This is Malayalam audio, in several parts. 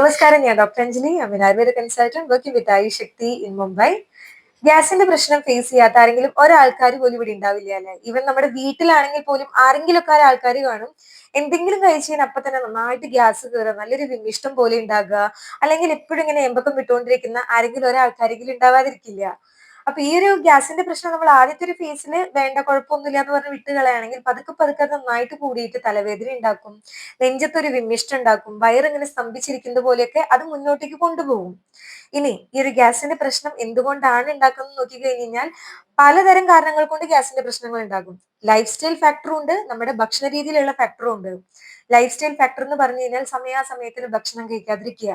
നമസ്കാരം ഞാൻ doctor Anjali. Amin Ayurveda consultant working with Ayush Shakti in Mumbai ഗ്യാസിന്റെ പ്രശ്നം ഫേസ് ചെയ്യാത്ത ആരെങ്കിലും ഒരാൾക്കാർ പോലും ഇവിടെ ഉണ്ടാവില്ല അല്ലെ? ഈവൻ നമ്മുടെ വീട്ടിലാണെങ്കിൽ പോലും ആരെങ്കിലും ഒക്കെ ആൾക്കാർ കാണും. എന്തെങ്കിലും കഴിച്ച് കഴിഞ്ഞാൽ അപ്പൊ തന്നെ നന്നായിട്ട് ഗ്യാസ് കയറുക നല്ലൊരു വിമിഷ്ടം പോലെ ഉണ്ടാകുക. അല്ലെങ്കിൽ എപ്പോഴും ഇങ്ങനെ എമ്പക്കം വിട്ടുകൊണ്ടിരിക്കുന്ന ആരെങ്കിലും ഒരാൾക്കാരെങ്കിലും ഉണ്ടാവാതിരിക്കില്ല. അപ്പൊ ഈ ഒരു ഗ്യാസിന്റെ പ്രശ്നം നമ്മൾ ആദ്യത്തെ ഒരു ഫേസിന് വേണ്ട കുഴപ്പമൊന്നുമില്ല എന്ന് പറഞ്ഞ് വിട്ട് കളയാണെങ്കിൽ പതുക്കെ പതുക്കെ നന്നായിട്ട് കൂടിയിട്ട് തലവേദന ഉണ്ടാക്കും. നെഞ്ചത്തൊരു വിമിഷ്ടം ഉണ്ടാക്കും. വയറിങ്ങനെ സ്തംഭിച്ചിരിക്കുന്നത് പോലെയൊക്കെ അത് മുന്നോട്ടേക്ക് കൊണ്ടുപോകും. ഇനി ഈ ഒരു ഗ്യാസിന്റെ പ്രശ്നം എന്തുകൊണ്ടാണ് ഉണ്ടാക്കുന്നത് നോക്കി കഴിഞ്ഞാൽ പലതരം കാരണങ്ങൾ കൊണ്ട് ഗ്യാസിന്റെ പ്രശ്നങ്ങൾ ഉണ്ടാകും. ലൈഫ് സ്റ്റൈൽ ഫാക്ടറും ഉണ്ട് നമ്മുടെ ഭക്ഷണ രീതിയിലുള്ള ഫാക്ടറും ഉണ്ട്. ലൈഫ് സ്റ്റൈൽ ഫാക്ടർ എന്ന് പറഞ്ഞു കഴിഞ്ഞാൽ സമയാസമയത്തിന് ഭക്ഷണം കഴിക്കാതിരിക്കുക.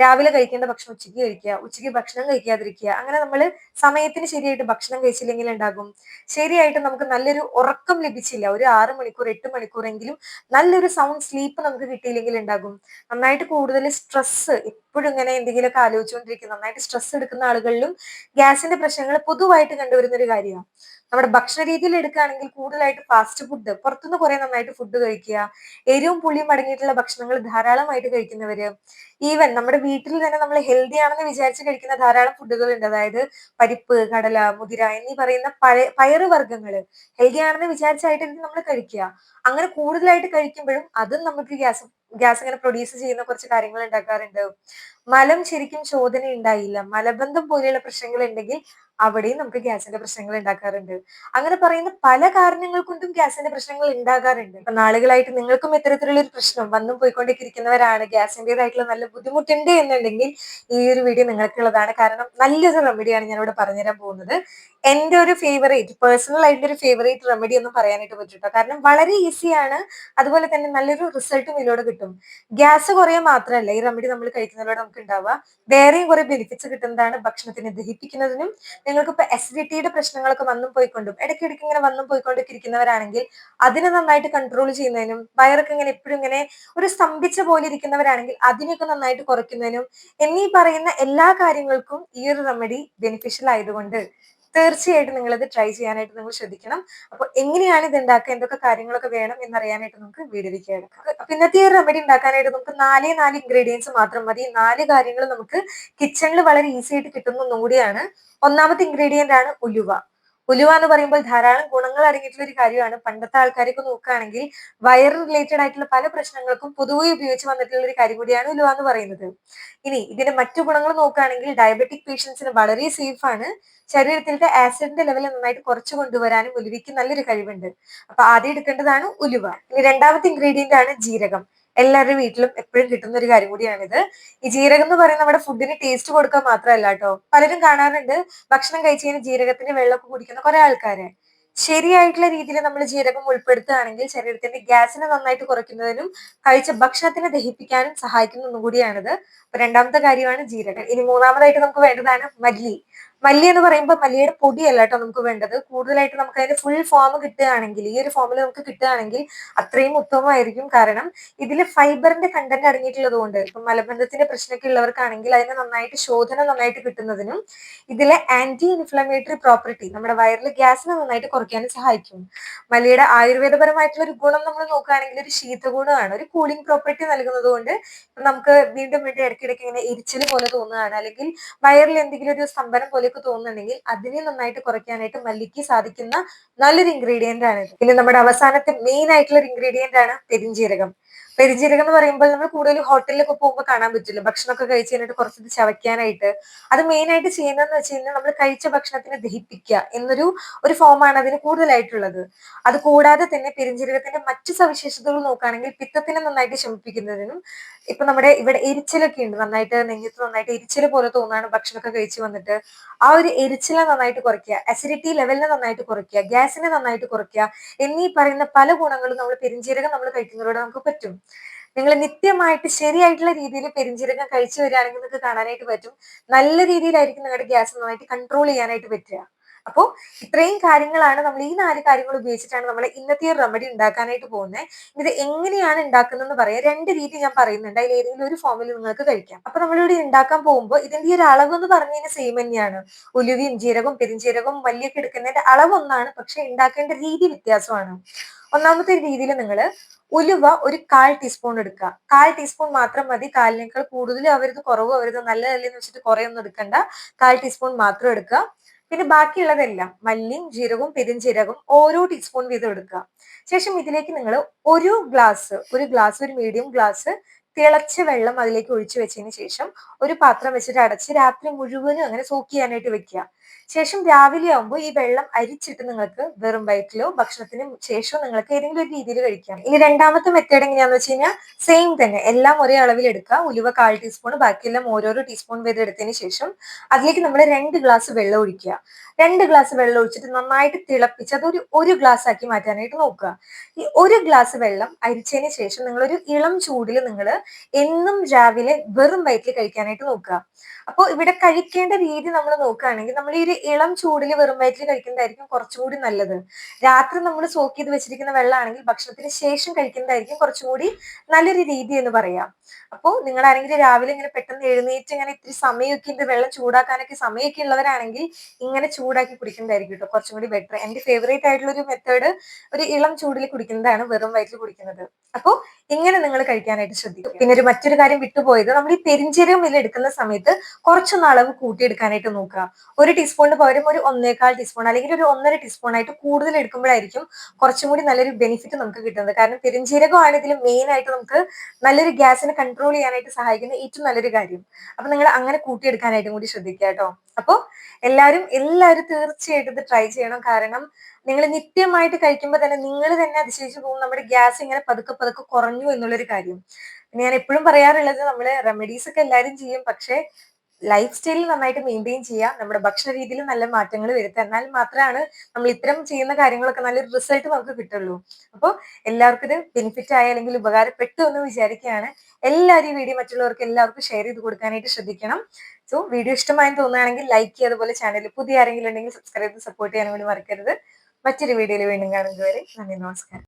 രാവിലെ കഴിക്കേണ്ട ഭക്ഷണം ഉച്ചയ്ക്ക് കഴിക്കുക ഉച്ചയ്ക്ക് ഭക്ഷണം കഴിക്കാതിരിക്കുക. അങ്ങനെ നമ്മൾ സമയത്തിന് ശരിയായിട്ട് ഭക്ഷണം കഴിച്ചില്ലെങ്കിൽ ഉണ്ടാകും ശരിയായിട്ട് നമുക്ക് നല്ലൊരു ഉറക്കം ലഭിച്ചില്ല. ഒരു ആറ് മണിക്കൂർ എട്ട് മണിക്കൂറെങ്കിലും നല്ലൊരു സൗണ്ട് സ്ലീപ്പ് നമുക്ക് കിട്ടിയില്ലെങ്കിൽ ഉണ്ടാകും നന്നായിട്ട് കൂടുതൽ സ്ട്രെസ് എപ്പോഴും ഇങ്ങനെ എന്തെങ്കിലുമൊക്കെ ആലോചിച്ചുകൊണ്ടിരിക്കും. നന്നായിട്ട് സ്ട്രെസ് എടുക്കുന്ന ആളുകളിലും ഗ്യാസിന്റെ പ്രശ്നങ്ങൾ പൊതുവായിട്ട് കണ്ടുവരുന്ന ഒരു കാര്യമാണ്. നമ്മുടെ ഭക്ഷണ രീതിയിൽ എടുക്കുകയാണെങ്കിൽ കൂടുതലായിട്ട് ഫാസ്റ്റ് ഫുഡ് പുറത്തുനിന്ന് കുറെ നന്നായിട്ട് ഫുഡ് കഴിക്കുക. എരിവും പുളിയും അടങ്ങിയിട്ടുള്ള ഭക്ഷണങ്ങൾ ധാരാളമായിട്ട് കഴിക്കുന്നവര്. ഈവൻ നമ്മുടെ വീട്ടിൽ തന്നെ നമ്മൾ ഹെൽത്തി ആണെന്ന് വിചാരിച്ച് കഴിക്കുന്ന ധാരാളം ഫുഡുകൾ ഉണ്ട്. അതായത് പരിപ്പ് കടല മുതിര എന്നീ പറയുന്ന പയറ് വർഗങ്ങൾ ഹെൽത്തി ആണെന്ന് വിചാരിച്ചായിട്ട് നമ്മൾ കഴിക്കുക. അങ്ങനെ കൂടുതലായിട്ട് കഴിക്കുമ്പോഴും അതും നമുക്ക് ഗ്യാസ് ഗ്യാസ് ഇങ്ങനെ പ്രൊഡ്യൂസ് ചെയ്യുന്ന കുറച്ച് കാര്യങ്ങൾ ഉണ്ടാക്കാറുണ്ട്. മലം ശരിക്കും ശോധന ഉണ്ടായില്ല മലബന്ധം പോലെയുള്ള പ്രശ്നങ്ങൾ ഉണ്ടെങ്കിൽ അവിടെയും നമുക്ക് ഗ്യാസിന്റെ പ്രശ്നങ്ങൾ ഉണ്ടാക്കാറുണ്ട്. അങ്ങനെ പറയുന്ന പല കാരണങ്ങൾ കൊണ്ടും ഗ്യാസിന്റെ പ്രശ്നങ്ങൾ ഉണ്ടാകാറുണ്ട്. ഇപ്പൊ നാളുകളായിട്ട് നിങ്ങൾക്കും ഇത്തരത്തിലുള്ള ഒരു പ്രശ്നം വന്നും പോയിക്കൊണ്ടിരിക്കുന്നവരാണ്. ഗ്യാസിന്റേതായിട്ടുള്ള നല്ല ബുദ്ധിമുട്ടുണ്ട് എന്നുണ്ടെങ്കിൽ ഈ ഒരു വീഡിയോ നിങ്ങൾക്കുള്ളതാണ്. കാരണം നല്ലൊരു റെമഡിയാണ് ഞാനിവിടെ പറഞ്ഞുതരാൻ പോകുന്നത്. എന്റെ ഒരു ഫേവറേറ്റ് പേഴ്സണൽ ആയിട്ട് ഒരു ഫേവറേറ്റ് റെമഡി ഒന്നും പറയാനായിട്ട് പറ്റിട്ടോ കാരണം വളരെ ഈസിയാണ് അതുപോലെ തന്നെ നല്ലൊരു റിസൾട്ടും ഇതിലൂടെ കിട്ടും. ഗ്യാസ് കുറയാൻ മാത്രമല്ല ഈ റെമഡി നമ്മൾ കഴിക്കുന്നതിലൂടെ നമുക്ക് ഉണ്ടാവുക. വേറെയും കുറെ ബെനിഫിറ്റ്സ് കിട്ടുന്നതാണ് ഭക്ഷണത്തിനെ ദഹിപ്പിക്കുന്നതിനും നിങ്ങൾക്ക് ഇപ്പൊ അസിഡിറ്റിയുടെ പ്രശ്നങ്ങളൊക്കെ വന്നും പോയിക്കൊണ്ടും ഇടയ്ക്കിടയ്ക്ക് ഇങ്ങനെ വന്നും പോയിക്കൊണ്ടൊക്കെ ഇരിക്കുന്നവരാണെങ്കിൽ അതിനെ നന്നായിട്ട് കൺട്രോൾ ചെയ്യുന്നതിനും വയറൊക്കെ ഇങ്ങനെ എപ്പോഴും ഇങ്ങനെ ഒരു സ്തംഭിച്ച പോലെ ഇരിക്കുന്നവരാണെങ്കിൽ അതിനെയൊക്കെ നന്നായിട്ട് കുറയ്ക്കുന്നതിനും എന്നീ പറയുന്ന എല്ലാ കാര്യങ്ങൾക്കും ഈ ഒരു റെമഡി ബെനിഫിഷ്യൽ ആയതുകൊണ്ട്. തീർച്ചയായിട്ടും നിങ്ങൾ ഇത് ട്രൈ ചെയ്യാനായിട്ട് നിങ്ങൾ ശ്രദ്ധിക്കണം. അപ്പൊ എങ്ങനെയാണ് ഇത് ഉണ്ടാക്കുക എന്തൊക്കെ കാര്യങ്ങളൊക്കെ വേണം എന്നറിയാനായിട്ട് നമുക്ക് വീഡിയോയിലേക്ക് എടുക്കാം അപ്പൊ ഇന്നത്തെ ഒരു റെമഡി ഉണ്ടാക്കാനായിട്ട് നമുക്ക് നാലേ നാല് ഇൻഗ്രീഡിയൻസ് മാത്രം മതി. നാല് കാര്യങ്ങൾ നമുക്ക് കിച്ചണിൽ വളരെ ഈസി ആയിട്ട് കിട്ടുന്ന ഒന്നുകൂടിയാണ് ഒന്നാമത്തെ ഇൻഗ്രീഡിയന്റ് ആണ് ഉലുവ. ഉലുവ എന്ന് പറയുമ്പോൾ ധാരാളം ഗുണങ്ങൾ അടങ്ങിയിട്ടുള്ള ഒരു കാര്യമാണ്. പണ്ടത്തെ ആൾക്കാരൊക്കെ നോക്കുകയാണെങ്കിൽ വയർ റിലേറ്റഡ് ആയിട്ടുള്ള പല പ്രശ്നങ്ങൾക്കും പൊതുവെ ഉപയോഗിച്ച് വന്നിട്ടുള്ള ഒരു കാര്യം കൂടിയാണ് ഉലുവ എന്ന് പറയുന്നത്. ഇനി ഇതിന്റെ മറ്റു ഗുണങ്ങൾ നോക്കുകയാണെങ്കിൽ ഡയബറ്റിക് പേഷ്യൻസിന് വളരെ സേഫ് ആണ്. ശരീരത്തിലത്തെ ആസിഡിന്റെ ലെവൽ നന്നായിട്ട് കുറച്ചു കൊണ്ടുവരാനും ഉലുവയ്ക്ക് നല്ലൊരു കഴിവുണ്ട്. അപ്പൊ ആദ്യം എടുക്കേണ്ടതാണ് ഉലുവ. ഇനി രണ്ടാമത്തെ ഇൻഗ്രീഡിയന്റ് ആണ് ജീരകം. എല്ലാവരുടെ വീട്ടിലും എപ്പോഴും കിട്ടുന്ന ഒരു കാര്യം കൂടിയാണിത്. ഈ ജീരകം എന്ന് പറയുന്നത് നമ്മുടെ ഫുഡിന് ടേസ്റ്റ് കൊടുക്കാൻ മാത്രമല്ല കേട്ടോ പലരും കാണാറുണ്ട് ഭക്ഷണം കഴിച്ചതിന് ജീരകത്തിന്റെ വെള്ളമൊക്കെ കുടിക്കുന്ന കുറെ ആൾക്കാരെ. ശരിയായിട്ടുള്ള രീതിയിൽ നമ്മൾ ജീരകം ഉൾപ്പെടുത്തുകയാണെങ്കിൽ ശരീരത്തിന്റെ ഗ്യാസിനെ നന്നായിട്ട് കുറയ്ക്കുന്നതിനും കഴിച്ച ഭക്ഷണത്തിനെ ദഹിപ്പിക്കാനും സഹായിക്കുന്ന ഒന്നും കൂടിയാണിത്. അപ്പൊ രണ്ടാമത്തെ കാര്യമാണ് ജീരകം. ഇനി മൂന്നാമതായിട്ട് നമുക്ക് വേണ്ടതാണ് മല്ലി. മല്ലി എന്ന് പറയുമ്പോൾ മല്ലിയുടെ പൊടിയല്ല കേട്ടോ നമുക്ക് വേണ്ടത്. കൂടുതലായിട്ട് നമുക്ക് അതിന്റെ ഫുൾ ഫോം കിട്ടുകയാണെങ്കിൽ ഈ ഒരു ഫോമിൽ നമുക്ക് കിട്ടുകയാണെങ്കിൽ അത്രയും ഉത്തമമായിരിക്കും. കാരണം ഇതിൽ ഫൈബറിന്റെ കണ്ടന്റ് അടങ്ങിയിട്ടുള്ളത് കൊണ്ട് ഇപ്പൊ മലബന്ധത്തിന്റെ പ്രശ്നമൊക്കെ ഉള്ളവർക്കാണെങ്കിൽ അതിന് നന്നായിട്ട് ശോധന നന്നായിട്ട് കിട്ടുന്നതിനും ഇതിലെ ആന്റി ഇൻഫ്ലമേറ്ററി പ്രോപ്പർട്ടി നമ്മുടെ വയറിൽ ഗ്യാസിനെ നന്നായിട്ട് കുറയ്ക്കാനും സഹായിക്കും. മല്ലിയുടെ ആയുർവേദപരമായിട്ടുള്ള ഒരു ഗുണം നമ്മൾ നോക്കുകയാണെങ്കിൽ ഒരു ശീതഗുണമാണ്. ഒരു കൂളിംഗ് പ്രോപ്പർട്ടി നൽകുന്നത് കൊണ്ട് നമുക്ക് വീണ്ടും വീണ്ടും ഇടയ്ക്കിടയ്ക്ക് ഇങ്ങനെ എരിച്ചിൽ പോലെ തോന്നുകയാണ്. അല്ലെങ്കിൽ വയറിൽ എന്തെങ്കിലും ഒരു സ്തംഭനം പോലെയൊക്കെ തോന്നുന്നുണ്ടെങ്കിൽ അതിനെ നന്നായിട്ട് കുറയ്ക്കാനായിട്ട് മല്ലിക്ക് സാധിക്കുന്ന നല്ലൊരു ഇൻഗ്രീഡിയന്റ് ആണ് പിന്നെ നമ്മുടെ അവസാനത്തെ മെയിൻ ആയിട്ടുള്ള ഒരു ഇൻഗ്രീഡിയന്റ് ആണ് പെരിഞ്ജീരകം പെരിഞ്ജീരകം എന്ന് പറയുമ്പോൾ നമ്മൾ കൂടുതൽ ഹോട്ടലിലൊക്കെ പോകുമ്പോൾ കാണാൻ പറ്റില്ല. ഭക്ഷണമൊക്കെ കഴിച്ച് കഴിഞ്ഞിട്ട് കുറച്ചത് ചവയ്ക്കാനായിട്ട്. അത് മെയിൻ ആയിട്ട് ചെയ്യുന്നതെന്ന് വെച്ച് കഴിഞ്ഞാൽ നമ്മൾ കഴിച്ച ഭക്ഷണത്തിനെ ദഹിപ്പിക്കുക എന്നൊരു ഒരു ഫോമാണ് അതിന് കൂടുതലായിട്ടുള്ളത്. അത് കൂടാതെ തന്നെ പെരിഞ്ജീരകത്തിന്റെ മറ്റു സവിശേഷതകൾ നോക്കുകയാണെങ്കിൽ പിത്തത്തിനെ നന്നായിട്ട് ശമിപ്പിക്കുന്നതിനും ഇപ്പൊ നമ്മുടെ ഇവിടെ എരിച്ചിലൊക്കെ ഉണ്ട്. നന്നായിട്ട് നെഞ്ഞത്ത് നന്നായിട്ട് എരിച്ചിൽ പോലെ തോന്നാണ് ഭക്ഷണമൊക്കെ കഴിച്ച് വന്നിട്ട്. ആ ഒരു എരിച്ചില നന്നായിട്ട് കുറയ്ക്കുക. അസിഡിറ്റി ലെവലിനെ നന്നായിട്ട് കുറയ്ക്കുക. ഗ്യാസിനെ നന്നായിട്ട് കുറയ്ക്കുക. എന്നീ പറയുന്ന പല ഗുണങ്ങളും നമ്മൾ പെരിഞ്ജീരകം നമ്മൾ കഴിക്കുന്നതിലൂടെ നമുക്ക് പറ്റും. നിങ്ങൾ നിത്യമായിട്ട് ശരിയായിട്ടുള്ള രീതിയിൽ പെരിഞ്ചീരകം കഴിച്ചു വരികയാണെങ്കിൽ നിങ്ങൾക്ക് കാണാനായിട്ട് പറ്റും. നല്ല രീതിയിലായിരിക്കും നിങ്ങളുടെ ഗ്യാസ് നന്നായിട്ട് കൺട്രോൾ ചെയ്യാനായിട്ട് പറ്റുക. അപ്പോൾ ഇത്രയും കാര്യങ്ങളാണ് നമ്മൾ ഈ നാല് കാര്യങ്ങൾ ഉപയോഗിച്ചിട്ടാണ് നമ്മൾ ഇന്നത്തെ ഒരു റെമഡി ഉണ്ടാക്കാനായിട്ട് പോകുന്നത്. ഇത് എങ്ങനെയാണ് ഉണ്ടാക്കുന്നതെന്ന് പറയാം. രണ്ട് രീതി ഞാൻ പറയുന്നുണ്ട്. അതിൽ ഏതെങ്കിലും ഒരു ഫോമിൽ നിങ്ങൾക്ക് കഴിക്കാം. അപ്പൊ നമ്മളിവിടെ ഉണ്ടാക്കാൻ പോകുമ്പോൾ ഇതിന്റെ ഒരു അളവ് എന്ന് പറഞ്ഞു സെയിം തന്നെയാണ്. ഉലുവിയും ജീരകവും പെരിഞ്ചീരകവും മല്ലിയൊക്കെ എടുക്കുന്നതിന്റെ അളവ് ഒന്നാണ്. പക്ഷെ ഉണ്ടാക്കേണ്ട രീതി വ്യത്യാസമാണ്. ഒന്നാമത്തെ രീതിയിൽ നിങ്ങൾ ഉലുവ ഒരു കാൽ ടീസ്പൂൺ എടുക്കുക. കാൽ ടീസ്പൂൺ മാത്രം മതി. കാലിനേക്കാൾ കൂടുതൽ അവരത് കുറവ് അവരത് നല്ലതല്ലെന്ന് വെച്ചിട്ട് കുറയൊന്നും എടുക്കണ്ട. കാൽ ടീസ്പൂൺ മാത്രം എടുക്കുക. പിന്നെ ബാക്കിയുള്ളതെല്ലാം മല്ലിയും ജീരകവും പെരുംജീരകവും ഓരോ ടീസ്പൂൺ വീതം എടുക്കുക. ശേഷം ഇതിലേക്ക് നിങ്ങൾ ഒരു ഗ്ലാസ് ഒരു ഗ്ലാസ് ഒരു മീഡിയം ഗ്ലാസ് തിളച്ച വെള്ളം അതിലേക്ക് ഒഴിച്ചു വെച്ചതിന് ശേഷം ഒരു പാത്രം വെച്ചിട്ട് അടച്ച് രാത്രി മുഴുവനും അങ്ങനെ സോക്ക് ചെയ്യാനായിട്ട് വെക്കുക. ശേഷം രാവിലെ ആകുമ്പോൾ ഈ വെള്ളം അരിച്ചിട്ട് നിങ്ങൾക്ക് വെറും വയറ്റിലോ ഭക്ഷണത്തിന് ശേഷമോ നിങ്ങൾക്ക് ഏതെങ്കിലും ഒരു രീതിയിൽ കഴിക്കാം. ഇനി രണ്ടാമത്തെ മെത്തേഡ് എങ്ങനെയാന്ന് വെച്ച് കഴിഞ്ഞാൽ സെയിം തന്നെ. എല്ലാം ഒരേ അളവിൽ എടുക്കുക. ഉലുവ കാൽ ടീസ്പൂൺ ബാക്കിയെല്ലാം ഓരോരോ ടീസ്പൂൺ വീതം എടുത്തതിന് ശേഷം അതിലേക്ക് നമ്മൾ രണ്ട് ഗ്ലാസ് വെള്ളം ഒഴിക്കുക. രണ്ട് ഗ്ലാസ് വെള്ളം ഒഴിച്ചിട്ട് നന്നായിട്ട് തിളപ്പിച്ച് അതൊരു ഒരു ഗ്ലാസ് ആക്കി മാറ്റാനായിട്ട് നോക്കുക. ഈ ഒരു ഗ്ലാസ് വെള്ളം അരിച്ചതിന് ശേഷം നിങ്ങൾ ഒരു ഇളം ചൂടിൽ നിങ്ങൾ എന്നും രാവിലെ വെറും വയറ്റിൽ കഴിക്കാനായിട്ട് നോക്കുക. അപ്പോൾ ഇവിടെ കഴിക്കേണ്ട രീതി നമ്മൾ നോക്കുകയാണെങ്കിൽ നമ്മൾ ഈ ഒരു ഇളം ചൂടിൽ വെറും വയറ്റിൽ കഴിക്കുന്നതായിരിക്കും കുറച്ചുകൂടി നല്ലത്. രാത്രി നമ്മൾ സോക്ക് ചെയ്ത് വെച്ചിരിക്കുന്ന വെള്ളമാണെങ്കിൽ ഭക്ഷണത്തിന് ശേഷം കഴിക്കുന്നതായിരിക്കും കുറച്ചുകൂടി നല്ലൊരു രീതി എന്ന് പറയാം. അപ്പോൾ നിങ്ങൾ ആരെങ്കിലും രാവിലെ ഇങ്ങനെ പെട്ടെന്ന് എഴുന്നേറ്റ് ഇങ്ങനെ ഇത്തിരി സമയമൊക്കെ ഉണ്ട് വെള്ളം ചൂടാക്കാനൊക്കെ സമയമൊക്കെ ഉള്ളവരാണെങ്കിൽ ഇങ്ങനെ ചൂടാക്കി കുടിക്കുന്നതായിരിക്കും കേട്ടോ. കുറച്ചും കൂടി ബെറ്റർ എന്റെ ഫേവറേറ്റ് ആയിട്ടുള്ള ഒരു മെത്തേഡ് ഒരു ഇളം ചൂടിൽ കുടിക്കുന്നതാണ് വെറും വയറ്റിൽ കുടിക്കുന്നത്. അപ്പോൾ ഇങ്ങനെ നിങ്ങൾ കഴിക്കാനായിട്ട് ശ്രദ്ധിക്കും പിന്നെ ഒരു മറ്റൊരു കാര്യം വിട്ടുപോയത് നമ്മൾ ഈ പെരിഞ്ചീരകം ഇതിൽ എടുക്കുന്ന സമയത്ത് കുറച്ചൊന്ന് അളവ് കൂട്ടിയെടുക്കാനായിട്ട് നോക്കുക. ഒരു ടീസ്പൂണിന് പകരം ഒരു ഒന്നേകാൽ ടീസ്പൂൺ അല്ലെങ്കിൽ ഒരു ഒന്നര ടീസ്പൂൺ ആയിട്ട് കൂടുതൽ എടുക്കുമ്പോഴായിരിക്കും കുറച്ചും കൂടി നല്ലൊരു ബെനിഫിറ്റ് നമുക്ക് കിട്ടുന്നത്. കാരണം പെരിഞ്ചീരകമാണ് ഇതിൽ മെയിൻ ആയിട്ട് നമുക്ക് നല്ലൊരു ഗ്യാസിനെ കൺട്രോൾ ചെയ്യാനായിട്ട് സഹായിക്കുന്ന ഏറ്റവും നല്ലൊരു കാര്യം. അപ്പൊ നിങ്ങൾ അങ്ങനെ കൂട്ടിയെടുക്കാനായിട്ടും കൂടി ശ്രദ്ധിക്കുക കേട്ടോ. അപ്പോൾ എല്ലാവരും എല്ലാവരും തീർച്ചയായിട്ടും ഇത് ട്രൈ ചെയ്യണം. കാരണം നിങ്ങൾ നിത്യമായിട്ട് കഴിക്കുമ്പോൾ തന്നെ നിങ്ങൾ തന്നെ അതിശയിച്ചു പോകും. നമ്മുടെ ഗ്യാസ് ഇങ്ങനെ പതുക്കെ പതുക്കെ കുറഞ്ഞു എന്നുള്ളൊരു കാര്യം. ഞാൻ എപ്പോഴും പറയാറുള്ളത് നമ്മൾ റെമഡീസ് ഒക്കെ എല്ലാവരും ചെയ്യും. പക്ഷേ ലൈഫ് സ്റ്റൈലിൽ നന്നായിട്ട് മെയിന്റെയിൻ ചെയ്യുക നമ്മുടെ ഭക്ഷണ രീതിയിൽ നല്ല മാറ്റങ്ങൾ വരുത്തുക. എന്നാൽ മാത്രമാണ് നമ്മൾ ഇത്തരം ചെയ്യുന്ന കാര്യങ്ങളൊക്കെ നല്ലൊരു റിസൾട്ട് നമുക്ക് കിട്ടുള്ളൂ. അപ്പോൾ എല്ലാവർക്കും ഇത് ബെനിഫിറ്റ് ആയ അല്ലെങ്കിൽ ഉപകാരപ്പെട്ടു എന്ന് വിചാരിക്കുകയാണ്. എല്ലാവരും ഈ വീഡിയോ മറ്റുള്ളവർക്ക് എല്ലാവർക്കും ഷെയർ ചെയ്ത് കൊടുക്കാനായിട്ട് ശ്രദ്ധിക്കണം. സോ വീഡിയോ ഇഷ്ടമായി തോന്നുകയാണെങ്കിൽ ലൈക്ക് ചെയ്യുക. അതുപോലെ ചാനലിൽ പുതിയ ആരെങ്കിലും ഉണ്ടെങ്കിൽ സബ്സ്ക്രൈബ് സപ്പോർട്ട് ചെയ്യാൻ വേണ്ടി മറക്കരുത്. മറ്റൊരു വീഡിയോയിൽ വീണ്ടും കാണുന്നതുവരെ നന്ദി നമസ്കാരം.